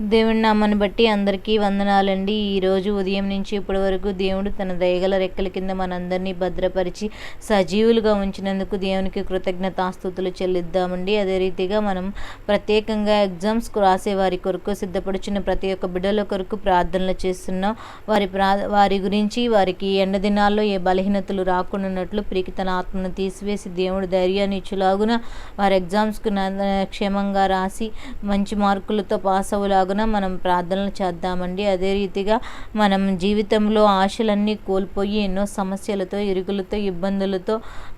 దేవుడి నామాన్ని బట్టి అందరికీ వందనాలండి. ఈరోజు ఉదయం నుంచి ఇప్పటి వరకు దేవుడు తన దయగల రెక్కల కింద మనందరినీ భద్రపరిచి సజీవులుగా ఉంచినందుకు దేవునికి కృతజ్ఞతాస్థుతులు చెల్లిద్దామండి. అదే రీతిగా మనం ప్రత్యేకంగా ఎగ్జామ్స్ రాసే వారి కొరకు సిద్ధపడుచున్న ప్రతి ఒక్క బిడ్డల కొరకు ప్రార్థనలు చేస్తున్నాం. వారి ప్రా వారి గురించి వారికి ఎండ దినాల్లో ఏ బలహీనతలు రాకుండాన్నట్లు ప్రికి తన ఆత్మను తీసివేసి దేవుడు ధైర్యాన్ని ఇచ్చులాగున వారి ఎగ్జామ్స్కు క్షేమంగా రాసి మంచి మార్కులతో పాస్ అవ్వలాగున మనం ప్రార్థనలు చేద్దామండి. అదే రీతిగా మనం జీవితంలో ఆశలన్నీ కోల్పోయి ఎన్నో సమస్యలతో ఇరుగులతో ఇబ్బందులతో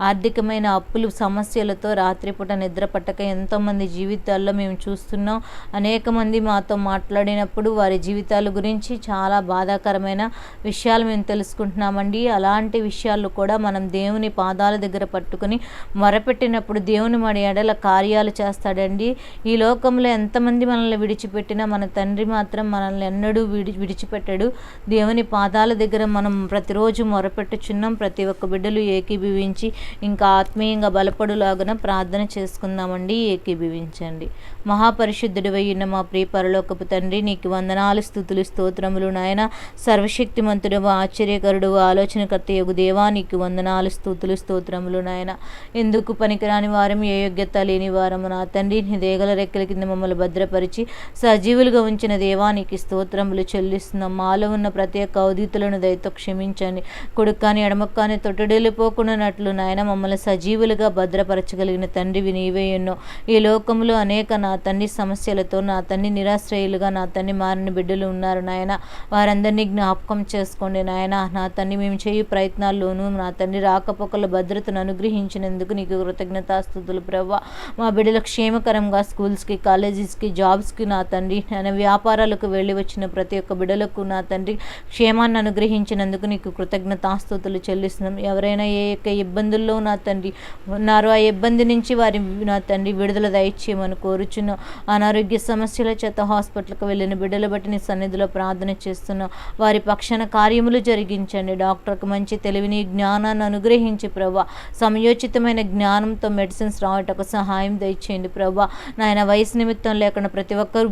ఆర్థికమైన అప్పులు సమస్యలతో రాత్రిపూట నిద్ర పట్టక ఎంతోమంది జీవితాల్లో మేము చూస్తున్నాం. అనేక మంది మాతో మాట్లాడినప్పుడు వారి జీవితాల గురించి చాలా బాధాకరమైన విషయాలు మేము తెలుసుకుంటున్నామండి. అలాంటి విషయాలు కూడా మనం దేవుని పాదాల దగ్గర పట్టుకొని మొరపెట్టినప్పుడు దేవుని మన ఎడల కార్యాలు చేస్తాడండి. ఈ లోకంలో ఎంతమంది మనల్ని విడిచిపెట్టినా మన తండ్రి మాత్రం మనల్ని ఎన్నడూ విడి విడిచిపెట్టడు. దేవుని పాదాల దగ్గర మనం ప్రతిరోజు మొరపెట్టుచున్నాం ప్రతి ఒక్క బిడ్డలు ఏకీభవించి ఇంకా ఆత్మీయంగా బలపడులాగున ప్రార్థన చేసుకుందామండి. ఏకీభవించండి. మహాపరిశుద్ధుడివై అయిన మా ప్రియ పరలోకపు తండ్రి నీకు వందనాలు స్థుతులు స్తోత్రములు నాయన. సర్వశక్తిమంతుడు ఆశ్చర్యకరుడు ఆలోచనకర్త యొక్క దేవా నీకు వందనాలు స్థుతులు స్తోత్రములు నాయన. ఎందుకు పనికిరాని వారం ఏ యోగ్యత లేని వారము నా తండ్రి. నీ దేగల రెక్కల కింద మమ్మల్ని భద్రపరిచి సజీవులు సజీవులుగా ఉంచిన దేవానికి స్తోత్రములు చెల్లిస్తున్నాం. మాలో ఉన్న ప్రతి ఒక్క అవధితులను దయతో క్షమించండి. కొడుక్కాని ఎడమక్కాని తొట్టడెళ్ళిపోకున్నట్లు నాయన మమ్మల్ని సజీవులుగా భద్రపరచగలిగిన తండ్రివి నీవే ఎన్నో. ఈ లోకంలో అనేక నా తండ్రి సమస్యలతో నా తండ్రి నిరాశ్రయులుగా నా తండ్రి మారిన బిడ్డలు ఉన్నారు నాయన. వారందరినీ జ్ఞాపకం చేసుకోండి నాయన. నా తండ్రి మేము చేయు ప్రయత్నాల్లోనూ నా తండ్రి రాకపోకల భద్రతను అనుగ్రహించినందుకు నీకు కృతజ్ఞతాస్థుతులు ప్రవ్వ. మా బిడ్డలు క్షేమకరంగా స్కూల్స్కి కాలేజెస్కి జాబ్స్కి నా తండ్రి నాయన వ్యాపారాలకు వెళ్ళి వచ్చిన ప్రతి ఒక్క బిడలకు నా తండ్రి క్షేమాన్ని అనుగ్రహించినందుకు నీకు కృతజ్ఞతాస్తుతులు చెల్లిస్తున్నాం. ఎవరైనా ఏ యొక్క ఇబ్బందుల్లో నా తండ్రి ఉన్నారో ఆ ఇబ్బంది నుంచి వారి నా తండ్రి విడుదల దయచేయమని కోరుచున్నాం అనారోగ్య సమస్యల చేత హాస్పిటల్కి వెళ్ళిన బిడ్డల బట్టి నీ సన్నిధిలో ప్రార్థన చేస్తున్నాం వారి పక్షాన కార్యములు జరిగించండి. డాక్టర్కి మంచి తెలివిని జ్ఞానాన్ని అనుగ్రహించి ప్రభా సమయోచితమైన జ్ఞానంతో మెడిసిన్స్ రావటకు సహాయం దయచేయండి. ప్రభా నాయన వయసు నిమిత్తం లేకుండా ప్రతి ఒక్కరు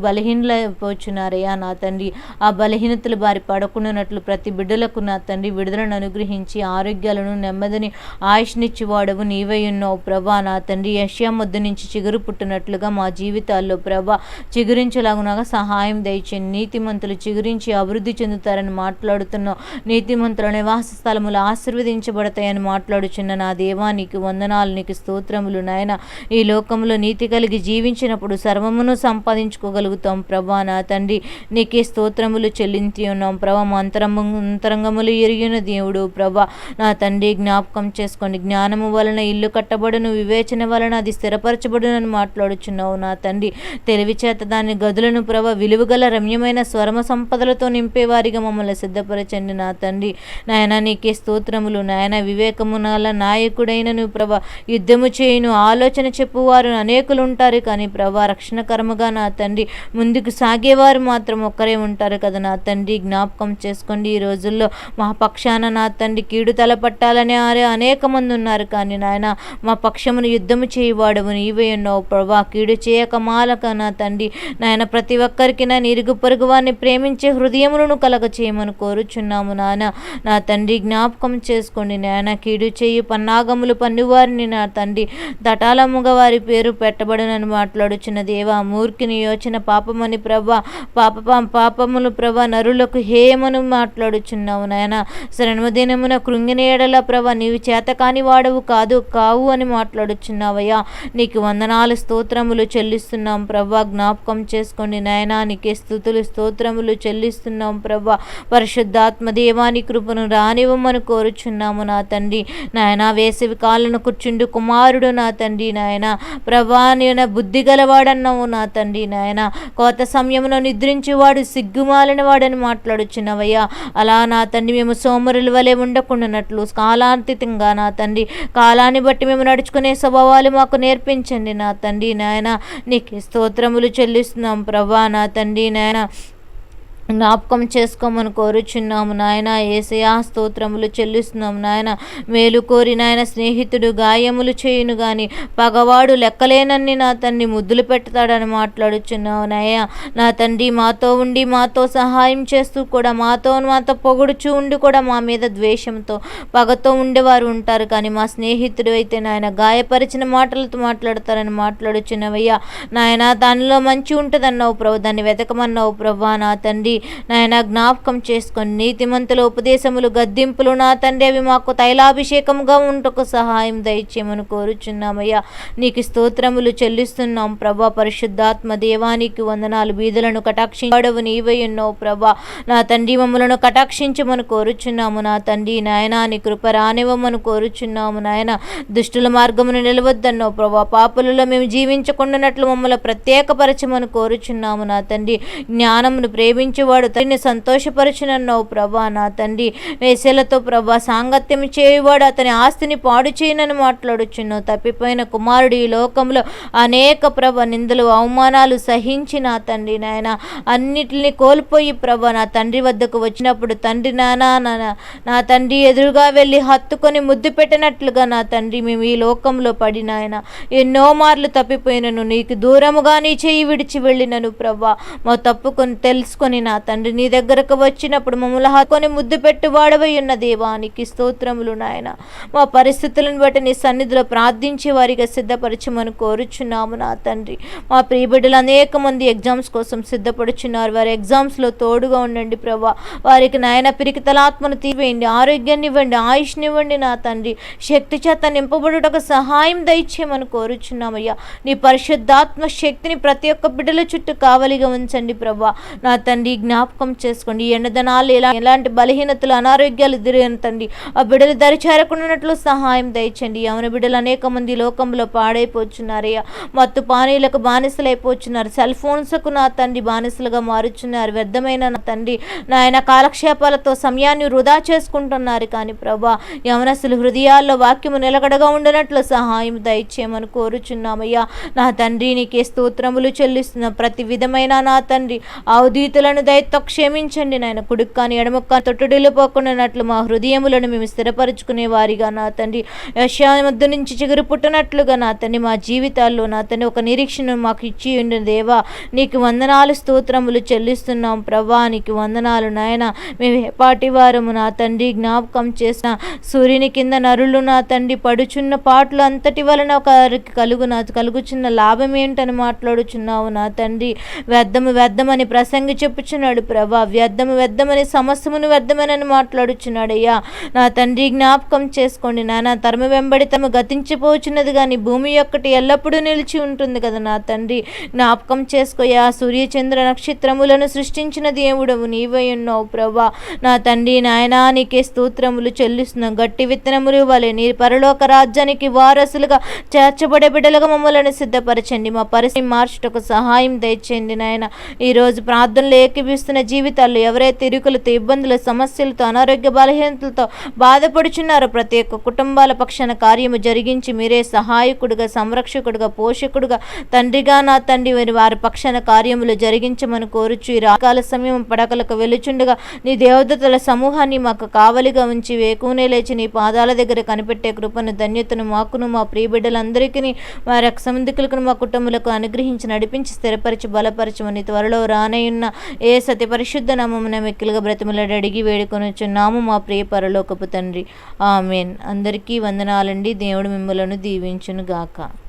బలహీనలైపోచున్నారయ్యా నా తండ్రి. ఆ బలహీనతలు బారి పడకుండానట్లు ప్రతి బిడ్డలకు నా తండ్రి విడుదలను అనుగ్రహించి ఆరోగ్యాలను నెమ్మదిని ఆయుష్నిచ్చి వాడవు నీవై ఉన్నావు ప్రభా. నా తండ్రి యశ్యా ముద్దు నుంచి చిగురు పుట్టినట్లుగా మా జీవితాల్లో ప్రభా చిగురించలాగునగా సహాయం దయచేయండి నీతిమంతులు చిగురించి అభివృద్ధి చెందుతారని మాట్లాడుతున్నావు. నీతిమంతుల నివాస స్థలములు ఆశీర్వదించబడతాయని మాట్లాడుచున్న నా దేవా నీకు వందనాలు నీకు స్తోత్రములు నాయన. ఈ లోకంలో నీతి కలిగి జీవించినప్పుడు సర్వమును సంపాదించుకోగలుగుతాం ప్రభా. నా తండ్రి నీకే స్తోత్రములు చెల్లించి ఉన్నాం. ప్రభా మా అంతరము అంతరంగములు ఎరిగిన దేవుడు ప్రభా. నా తండ్రి జ్ఞాపకం చేసుకోండి. జ్ఞానము వలన ఇల్లు కట్టబడును వివేచన వలన అది స్థిరపరచబడునని మాట్లాడుచున్నావు నా తండ్రి. తెలివి చేత దాని గదులను ప్రభ విలువగల రమ్యమైన స్వరమ సంపదలతో నింపేవారిగా మమ్మల్ని సిద్ధపరచండి నా తండ్రి. నాయన నీకే స్తోత్రములు. నాయన వివేకమునాల నాయకుడైనను ప్రభ. యుద్ధము చేయును ఆలోచన చెప్పువారు అనేకులు ఉంటారు కానీ ప్రభా రక్షణకరముగా నా తండ్రి ముందుకు సాగేవారు మాత్రం ఒక్కరే ఉంటారు కదా నా తండ్రి. జ్ఞాపకం చేసుకోండి ఈ రోజుల్లో మా పక్షాన నా తండ్రి కీడు తలపట్టాలని ఆరే అనేక మంది ఉన్నారు. కానీ నాయన మా పక్షమును యుద్ధము చేయువాడవు నీవే ఉన్నావు ప్రభా కీడు చేయక మాలక నా తండ్రి. నాయన ప్రతి ఒక్కరికి నా ఇరుగు పొరుగు వారిని ప్రేమించే హృదయములను కలగ చేయమని కోరుచున్నాము నాయన. నా తండ్రి జ్ఞాపకం చేసుకోండి నాయన. కీడు చేయి పన్నాగములు పన్నువారిని నా తండ్రి. దటాలముగా వారి పేరు పెట్టబడనని మాట్లాడుచున్న దేవా మూర్ఖిని యోచన పాపమని ప్రభా. పాప పాపములు ప్రభా నరులకు హేమను మాట్లాడుచున్నావు నాయన. శ్రమదినమున కృంగిన ఏడల ప్రభా నీవు చేత కాని వాడవు కాదు కావు అని మాట్లాడుచున్నావయ్యా. నీకు వందనాలు స్తోత్రములు చెల్లిస్తున్నాం ప్రభా. జ్ఞాపకం చేసుకోండి నాయనా. నీకే స్థుతులు స్తోత్రములు చెల్లిస్తున్నాం ప్రభా. పరిశుద్ధాత్మ దేవాని కృపను రానివ్వమని కోరుచున్నాము నా తండ్రి. నాయన వేసవి కాలను కూర్చుండు కుమారుడు నా తండ్రి నాయన. ప్రభా నేను బుద్ధి గలవాడన్నావు నా తండ్రి నాయన. కోత సమయంలో నిద్రించేవాడు సిగ్గుమాలిన వాడని మాట్లాడుచున్నవయ్యా. అలా నా తండ్రి మేము సోమరుల వలె ఉండకుండానట్లు కాలాంతితంగా నా తండ్రి కాలాన్ని బట్టి మేము నడుచుకునే స్వభావాలు మాకు నేర్పించండి నా తండ్రి నాయన. నీకు స్తోత్రములు చెల్లిస్తున్నాం ప్రభా నా తండ్రి నాయన. జ్ఞాపకం చేసుకోమని కోరుచున్నాము నాయన. ఏసయా స్తోత్రములు చెల్లిస్తున్నాము నాయన. మేలు కోరి నాయన స్నేహితుడు గాయములు చేయును గాని పగవాడు లెక్కలేనన్ని నా తండ్రి ముద్దులు పెడతాడని మాట్లాడుచున్నావు నాయ నా తండ్రి మాతో ఉండి మాతో సహాయం చేస్తూ కూడా మాతో మాతో పొగుడుచు ఉండి కూడా మా మీద ద్వేషంతో పగతో ఉండేవారు ఉంటారు కానీ మా స్నేహితుడు అయితే నాయన గాయపరిచిన మాటలతో మాట్లాడతారని మాట్లాడుచున్నవయ్యా. నాయన దానిలో మంచి ఉంటుందన్నావు ప్రభు. దాన్ని వెతకమన్నావు ప్రభా నా తండ్రి. నాయన జ్ఞాపకం చేసుకొని నీతిమంతుల ఉపదేశములు గద్దింపులు నా తండ్రి అవి మాకు తైలాభిషేకముగా ఉంటకు సహాయం దయచేయమని కోరుచున్నామయ్యా. నీకు స్తోత్రములు చెల్లిస్తున్నాం ప్రభా. పరిశుద్ధాత్మ దేవానికి వందనాలు బీదలను కటాక్షించడవు నీవై ఉన్నావు ప్రభా. నా తండ్రి మమ్మలను కటాక్షించమని కోరుచున్నాము. నా తండ్రి నాయన నీ కృప రానివ్వమని కోరుచున్నాము నాయన. దుష్టుల మార్గమును నిలవద్దన్నావు ప్రభా. పాపులలో మేము జీవించకుండానట్లు మమ్మల్ని ప్రత్యేకపరచమని కోరుచున్నాము నా తండ్రి. జ్ఞానమును చేయువాడు తండ్రిని సంతోషపరచునన్నావు ప్రభా నా తండ్రి. వేసేలతో ప్రభా సాంగత్యం చేయవాడు అతని ఆస్తిని పాడు చేయనని మాట్లాడుచున్నావు. తప్పిపోయిన కుమారుడు ఈ లోకంలో అనేక ప్రభ నిందలు అవమానాలు సహించి నా తండ్రి నాయన అన్నిటిని కోల్పోయి ప్రభ నా తండ్రి వద్దకు వచ్చినప్పుడు తండ్రి నానా నాన్న నా తండ్రి ఎదురుగా వెళ్ళి హత్తుకొని ముద్దు పెట్టినట్లుగా నా తండ్రి మేము ఈ లోకంలో పడి నాయన ఎన్నో మార్లు తప్పిపోయినను నీకు దూరముగా నీ చేయి విడిచి వెళ్ళినను ప్రభా. మా తప్పుకొని తెలుసుకొని నా నా తండ్రి నీ దగ్గరకు వచ్చినప్పుడు మమ్మల్ని హత్తుకొని ముద్దు పెట్టు వాడవై ఉన్న దేవానికి స్తోత్రములు నాయన. మా పరిస్థితులను బట్టి నీ సన్నిధిలో ప్రార్థించే వారిగా సిద్ధపరచమని కోరుచున్నాము నా తండ్రి. మా ప్రియబిడ్డలు అనేక మంది ఎగ్జామ్స్ కోసం సిద్ధపడుచున్నారు. వారి ఎగ్జామ్స్లో తోడుగా ఉండండి ప్రభా. వారికి నాయన పిరికితలాత్మను తీవేయండి ఆరోగ్యాన్ని ఇవ్వండి ఆయుష్నివ్వండి నా తండ్రి. శక్తి చేత నింపబడుటకు సహాయం దయచేయమని కోరుచున్నామయ్యా. నీ పరిశుద్ధాత్మ శక్తిని ప్రతి ఒక్క బిడ్డల చుట్టూ కావలిగా ఉంచండి ప్రభా. నా తండ్రి జ్ఞాపకం చేసుకోండి. ఈ ఎండదనాలు ఎలా ఎలాంటి బలహీనతలు అనారోగ్యాలు ఎదురైన తండ్రి ఆ బిడ్డలు దరి చేరకుండానట్లు సహాయం దయచండి. యవన బిడ్డలు అనేక మంది లోకంలో పాడైపోతున్నారయ్యా మత్తు పానీయులకు బానిసలైపోతున్నారు సెల్ ఫోన్స్కు నా తండ్రి బానిసలుగా మారుచున్నారు. వ్యర్థమైన నా తండ్రి నాయన కాలక్షేపాలతో సమయాన్ని వృధా చేసుకుంటున్నారు కానీ ప్రభా యవనస్తులు హృదయాల్లో వాక్యము నిలకడగా ఉండనట్లు సహాయం దయచేయమని కోరుచున్నామయ్యా. నా తండ్రి నీకే స్తోత్రములు చెల్లిస్తున్న ప్రతి విధమైన నా తండ్రి అవధీతులను దయతో క్షమించండి నాయన. కుడుక్కాని ఎడమొక్క తొట్టుడిలో పోకుండానట్లు మా హృదయములను మేము స్థిరపరచుకునే వారిగా నా తండ్రి యశా మధ్య నుంచి చిగురు పుట్టినట్లుగా నా తండ్రి మా జీవితాల్లో నా తండ్రి ఒక నిరీక్షణ మాకు ఇచ్చి ఉండి దేవా. నీకు వందనాలు స్తోత్రములు చెల్లిస్తున్నాం ప్రభా నీకు వందనాలు నాయన. మేము పాటి వారము నా తండ్రి జ్ఞాపకం చేసిన సూర్యుని కింద నరులు నా తండ్రి పడుచున్న పాటలు అంతటి వలన ఒకరికి కలుగు నా కలుగుచున్న లాభం ఏంటని మాట్లాడుచున్నావు నా తండ్రి. వ్యర్థము వ్యర్థమని ప్రసంగి మాట్లాడుచున్నాడు ప్రభా. వ్యర్థము వ్యర్థమని సమస్తమును వ్యర్థమని మాట్లాడుచున్నాడయ్యా. నా తండ్రి జ్ఞాపకం చేసుకోండి నాన్న. తరమ వెంబడి తమ గతించిపోచున్నది కానీ భూమి యొక్కటి ఎల్లప్పుడూ నిలిచి ఉంటుంది కదా నా తండ్రి. జ్ఞాపకం చేసుకోయా. సూర్యచంద్ర నక్షత్రములను సృష్టించిన దేవుడవు నీవై ఉన్నావు ప్రభా. నా తండ్రి నాయనా నీకే స్తోత్రములు చెల్లిస్తున్నాం. గట్టి విత్తనములు ఇవ్వాలి నీ పరలోక రాజ్యానికి వారసులుగా చేర్చబడే బిడ్డలుగా మమ్మల్ని సిద్ధపరచండి. మా పరిస్థితి మార్చుటకు సహాయం దయచేయండి నాయన. ఈరోజు ప్రార్థనలు జీవిస్తున్న జీవితాల్లో ఎవరైతే ఇరుకులతో ఇబ్బందులు సమస్యలతో అనారోగ్య బలహీనతలతో బాధపడుచున్నారో ప్రతి ఒక్క కుటుంబాల పక్షాన కార్యము జరిగించి మీరే సహాయకుడుగా సంరక్షకుడుగా పోషకుడుగా తండ్రిగా నా తండ్రి వారి వారి పక్షాన కార్యములు జరిగించమని కోరుచు ఈ రాకాల సమయం పడకలకు వెలుచుండగా నీ దేవదతల సమూహాన్ని మాకు కావలిగా ఉంచి వేకునే లేచి నీ పాదాల దగ్గర కనిపెట్టే కృపను ధన్యతను మాకును మా ప్రియబిడ్డలందరికీ మా వారి సంబంధికులకు మా కుటుంబాలకు అనుగ్రహించి నడిపించి స్థిరపరిచి బలపరచమని త్వరలో రానయ్యున్న ఏ సతి పరిశుద్ధ నామమున మెక్కిలుగా బ్రతిమలాడి అడిగి వేడుకొనుచున్నాము మా ప్రియ పరలోకపు తండ్రి. ఆమెన్. అందరికీ వందనాలండి. దేవుడు మిమ్మలను దీవించును గాక